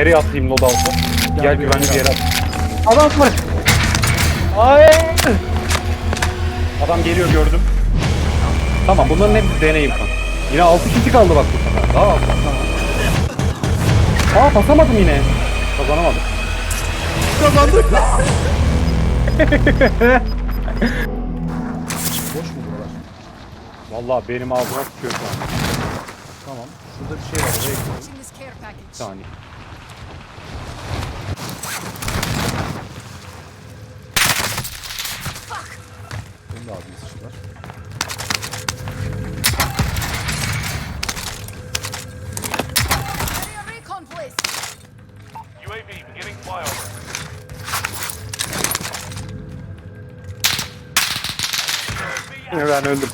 Nereye atlayayım loadout'u? Gel, güvenli bir yere at. Adam var. Ay. Adam geliyor gördüm. Tamam bunların hepsi deneyim kan. Yine 6 kişi kaldı bak bu sefer. Daha az. Aa basamadım yine. Kazanamadım. Kazandık. Boş mu buralar? Vallahi benim ağzıma sıkıyor şu an. Tamam. Şurada bir şey var. Oraya gidelim. Bir saniye. Benim de ağzıma sıçtılar. Area recon, please. UAV beginning flyover. Yine ben öldüm.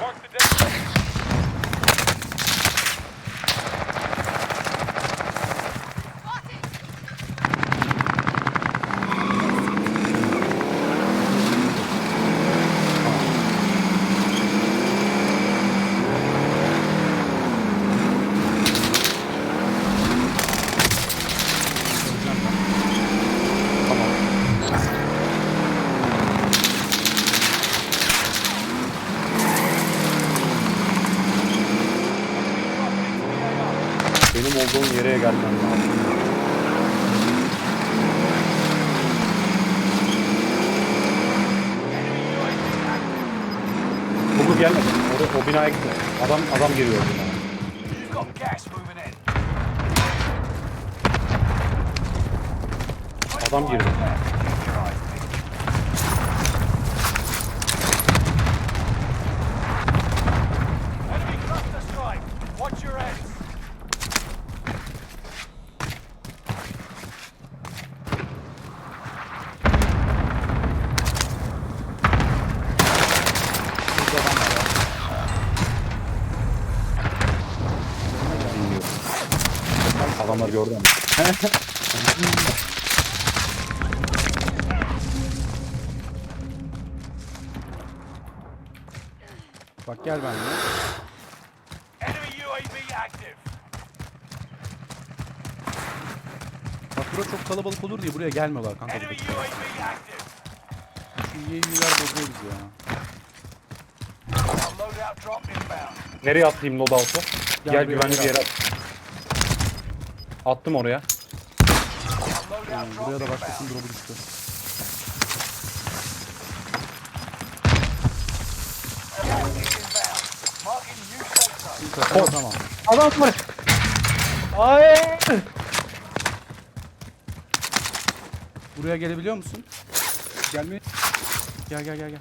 Mark the destination. Benim olduğum yere gelmem lazım. Bugü gelmedi. O, o binaya gitti. Adam adam geliyor binaya. Adam girdi. Enemy cluster strike. Watch your heads. Bilmiyorum. Adamlar gördü ama. Bak gel benimle. Enemy UAV active. Bak bura çok kalabalık olur diye buraya gelmiyorlar kanka. Enemy buradaki. UAV active. Şu UAV'ler bozuyor bizi ya. Our loadout drop inbound. Nereye atlayayım loadout'u? Gel Gel, buraya, güvenli bir yere at. Attım oraya. Yani buraya da başkasının drop'u düştü. Sefer tamam. Adam var. Ay. Buraya gelebiliyor musun? Gelmiyor. Gel gel gel gel.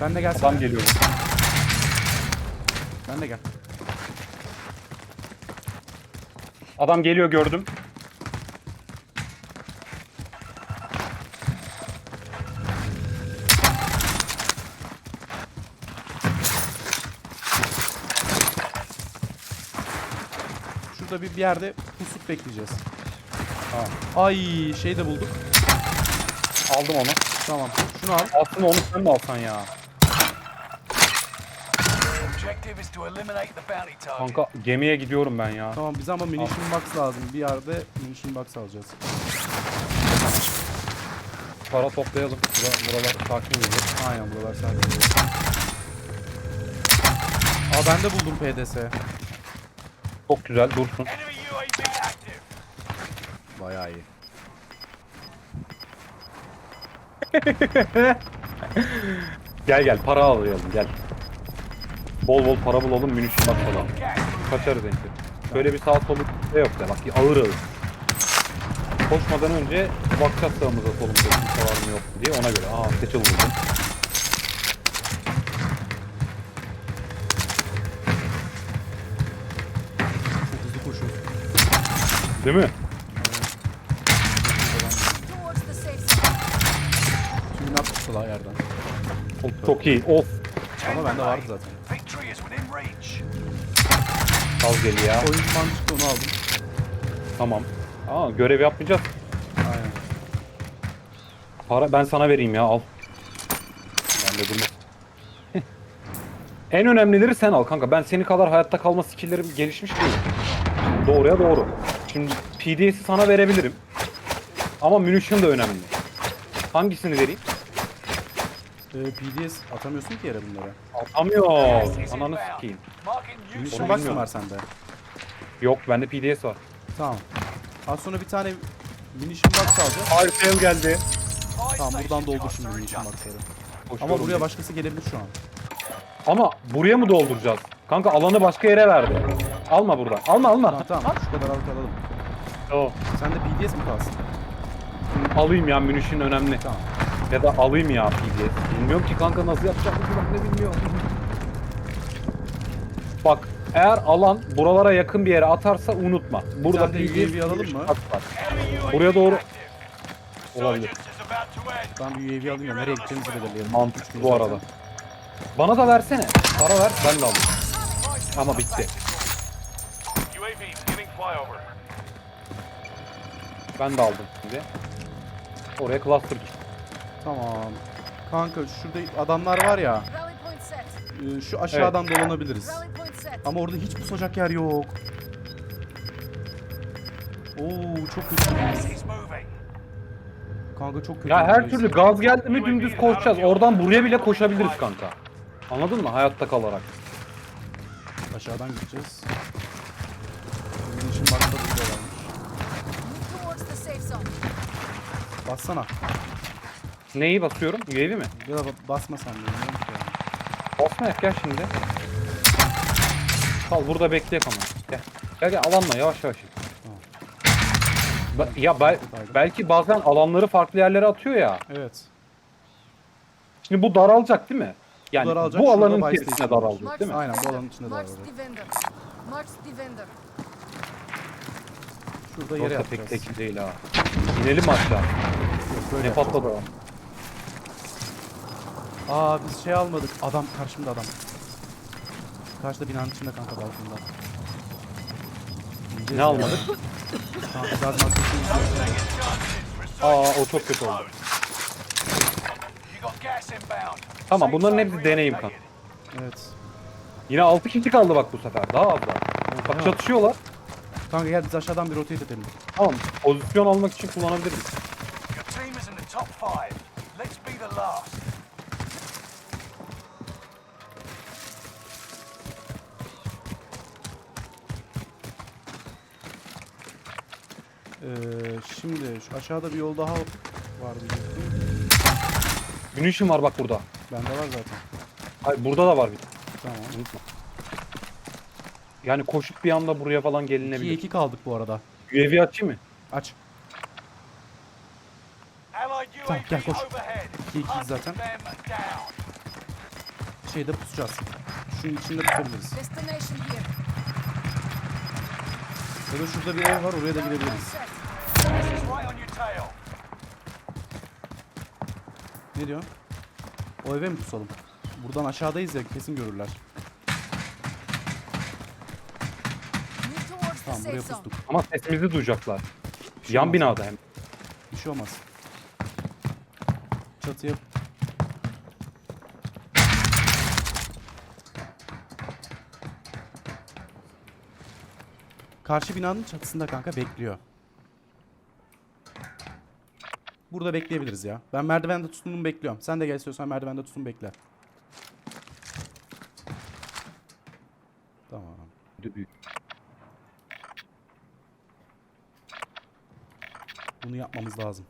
Ben de gelsene. Adam geliyor. Ben de gel. Adam geliyor gördüm. Şurada bir, bir yerde pusup bekleyeceğiz. Tamam. Ay şey de bulduk. Aldım onu. Tamam. Şunu al. Aslında onu sen mi alsan ya? Kanka gemiye gidiyorum ben ya. Tamam bize ama munition box lazım. Bir yerde munition box alacağız. Para toplayalım. Bura, buralar sakin gibi. Aynen buralar sadece. Aa ben de buldum PDS. Çok güzel dursun. Bayağı iyi. Gel gel para alayalım gel. Bol bol para bulalım. Gas moving Kaçarız enki. Böyle bir sağ solu şey yok ya bak ağır ağır. Koşmadan önce bakacağız sağımıza solumuza kimse var mı yok mu diye ona göre. Aa seçil buldum. Çok hızlı koşuyorsun. Değil mi? Towards the safe zone. Tümünü atmıştı la yerden. Çok iyi. Of. Ama bende vardı zaten. Kaz geli ya. Oyun man çıktı onu aldım. Tamam. Aa görev yapmayacağız. Aynen. Para ben sana vereyim ya al. Ben de durmaz. en önemlileri sen al kanka. Ben seni kadar hayatta kalma skill'lerim gelişmiş değil. Doğruya doğru. Şimdi PDS'i sana verebilirim. Ama munition da önemli. Hangisini vereyim? Ee, PDS atamıyorsun ki yere bunları. Atamıyor. Ananı sikeyim. Marking new Munition Onu box mı bilmiyorum. var sende? Yok bende PDS var. Tamam. Az sonra bir tane munition box alacağız. Harika geldi. Tamam buradan doldur şimdi munition box'ları. Ama Koşuyorum buraya diye. başkası gelebilir şu an. Ama buraya mı dolduracağız? Kanka alanı başka yere verdi. Alma buradan. Alma alma. Tamam tamam şu kadar alıp alalım. Tamam. Sende PDS mi kalsın? Alayım ya munition önemli. Tamam. Ya da alayım ya PDS. Bilmiyorum ki kanka nasıl yapacağımızı ben de bilmiyorum. Bak eğer alan buralara yakın bir yere atarsa unutma. Burada tane de PDS UAV alalım mı? var. Buraya doğru olabilir. Ben bir UAV alayım ya nereye gideceğimizi belirleyelim. Mantıklı bu arada. Bana da versene. Para ver ben de alayım. Ama bitti. UAV beginning flyover. Ben de aldım şimdi. Oraya cluster git. Tamam. Kanka şurada adamlar var ya. E, Şu aşağıdan dolanabiliriz. Ama orada hiç pusacak yer yok. Oo çok kötü. Kanka çok kötü. Ya her durumdayız. türlü gaz geldi mi dümdüz koşacağız. Oradan buraya bile koşabiliriz kanka. Anladın mı? Hayatta kalarak. Aşağıdan gideceğiz. Munition box'ta burada varmış. Move towards the safe zone. Bassana. Neyi basıyorum? UAV mi? Ya ba- basma sen de. Basma yap gel şimdi. Kal burada bekleyek ama. Gel. Gel gel alanla yavaş yavaş. Tamam. Ba- ya bel- belki bazen alanları farklı yerlere atıyor ya. Evet. Şimdi bu daralacak değil mi? Yani bu, daralacak, şurada alanın içerisine var. daralacak değil mi? Aynen, bu alanın içinde de March var orada. the vendor. March the vendor. Şurada yere Yoksa pek tekin değil ha. İnelim aşağı. Yok, böyle Ne yapacağız. patladı o? Aa biz şey almadık. Adam karşımda adam. Karşıda binanın içinde kanka balkonda. Ne almadık? Kanka gaz maskesi Aa o çok kötü oldu. Tamam bunların hepsi deneyim relocated. Evet. Yine 6 kişi kaldı bak bu sefer. Daha az daha. Bak çatışıyorlar. Kanka gel biz aşağıdan bir rotate edelim. Tamam. Pozisyon almak için kullanabiliriz. Ee, şimdi şu aşağıda bir yol daha var diyecektim. Munition var bak burada. Bende var zaten. Hayır burada da var bir. Tamam. Unutma. Yani koşup bir anda buraya falan 2'ye gelinebilir. 2 kaldık bu arada. UAV açayım mı? Aç. Allied Tamam, gel, koş. overhead. İki, ikiyiz zaten. them down. Şeyde pusacağız. Şunun içinde pusabiliriz. Destination here. Ya da şurada bir ev var oraya da tail. Ne diyor? O eve mi pusalım? Buradan aşağıdayız ya kesin görürler. Tamam buraya pustuk. Ama sesimizi duyacaklar. şey Yan binada hem. Bir şey olmaz. Çatıya... Karşı binanın çatısında kanka bekliyor. Burada bekleyebiliriz ya. Ben merdivende tutunumu bekliyorum. Sen de gel istiyorsan merdivende tutun bekle. Tamam. Bunu yapmamız lazım.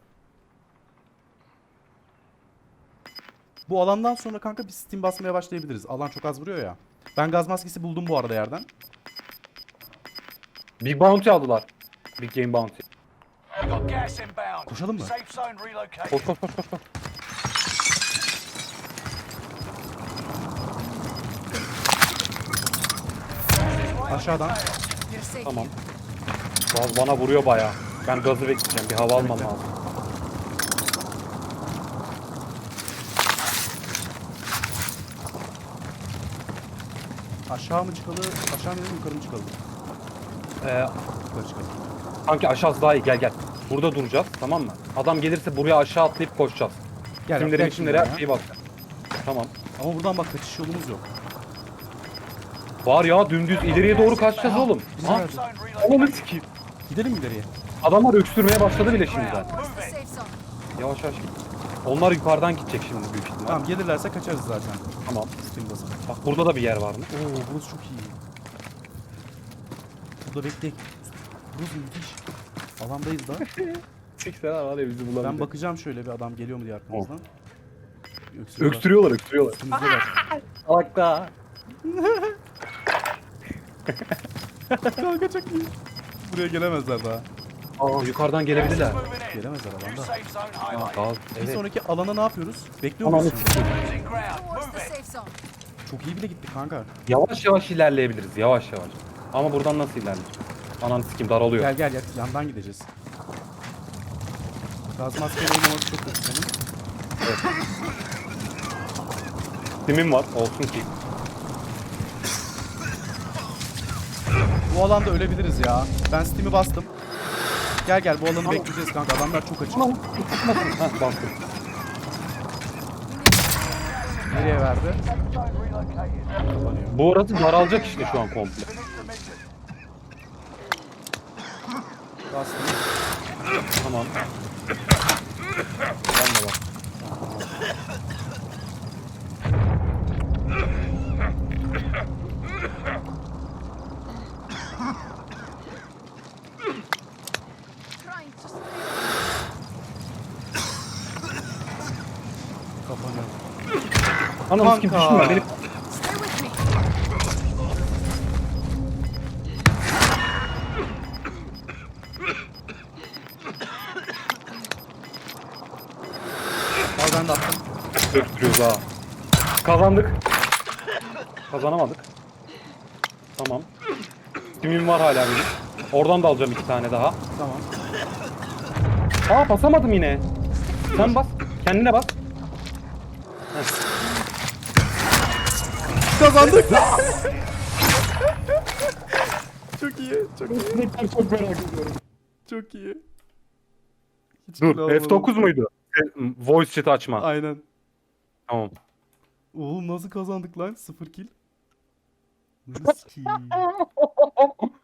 Bu alandan sonra kanka biz steam basmaya başlayabiliriz. Alan çok az vuruyor ya. Ben gaz maskesi buldum bu arada yerden. Big Bounty aldılar. Big Game Bounty. Koşalım mı? Koş koş koş koş. Aşağıdan. Tamam. Gaz bana vuruyor bayağı. Ben gazı bekleyeceğim. Bir hava almam lazım. Aşağı mı çıkalı? Aşağı mı yukarı mı çıkalım? Ee, Yukarı çıkalım. Kanki aşağısı daha iyi gel gel. Burada duracağız tamam mı? Adam gelirse buraya aşağı atlayıp koşacağız. Gel, Timleri gel şimdi her şeyi bak. Tamam. Ama buradan bak kaçış yolumuz yok. Var ya dümdüz ileriye doğru kaçacağız oğlum. Bizi Ha? verdi. Ananı sikeyim. Gidelim ileriye. Adamlar öksürmeye başladı bile safe zone. Yavaş yavaş git. Onlar yukarıdan gidecek şimdi büyük ihtimal. Tamam gelirlerse kaçarız zaten. Tamam. Bak burada da bir yer var mı? Oo burası çok iyi. Burada bekleyek. Burası müthiş. Alandayız da. Sikseler var ya bizi Ben bakacağım şöyle bir adam geliyor mu diye arkamızdan. Öksürüyorlar. Öksürüyorlar öksürüyorlar. Da. Kanka çok iyi. Buraya gelemezler daha. Aa yukarıdan gelebilirler. Gelemezler alanda. Aa, gaz. Bir Evet. sonraki alana ne yapıyoruz? Bekliyor Ananı muyuz? sikeyim. Losing ground. Towards Move the it. safe zone. Çok iyi bile gittik kanka. Yavaş yavaş ilerleyebiliriz. Yavaş yavaş. Ama buradan nasıl ilerleyeceğiz? Ananı sikim daralıyor. Gel gel gel yandan gideceğiz. Gaz maskeyle oynaması çok kötü senin. Simim var. Olsun ki. Bu alanda ölebiliriz ya. Ben Steam'i bastım. Gel gel bu alanı bekleyeceğiz kanka. Adamlar çok açık. Heh bastım. Nereye verdi? Bu arası daralacak işte şu an komple. Finish the mission. Bastım. Tamam. Ben de bak. Kapanıyor. Kanka. düştüm ben. Beni... Öksürüyoruz ha. Kazandık. Kazanamadık. Tamam. Simim var hala benim. Oradan da alacağım iki tane daha. Tamam. Aa basamadım yine. Sen bas. Kendine bas. Kazandık. çok iyi. Çok iyi. çok merak ediyorum. Çok iyi. Hiç Dur kill alamadım. F9 muydu? E, Voice chat açma. Aynen. Tamam. Oğlum nasıl kazandık lan? Sıfır kill. Nasıl ki?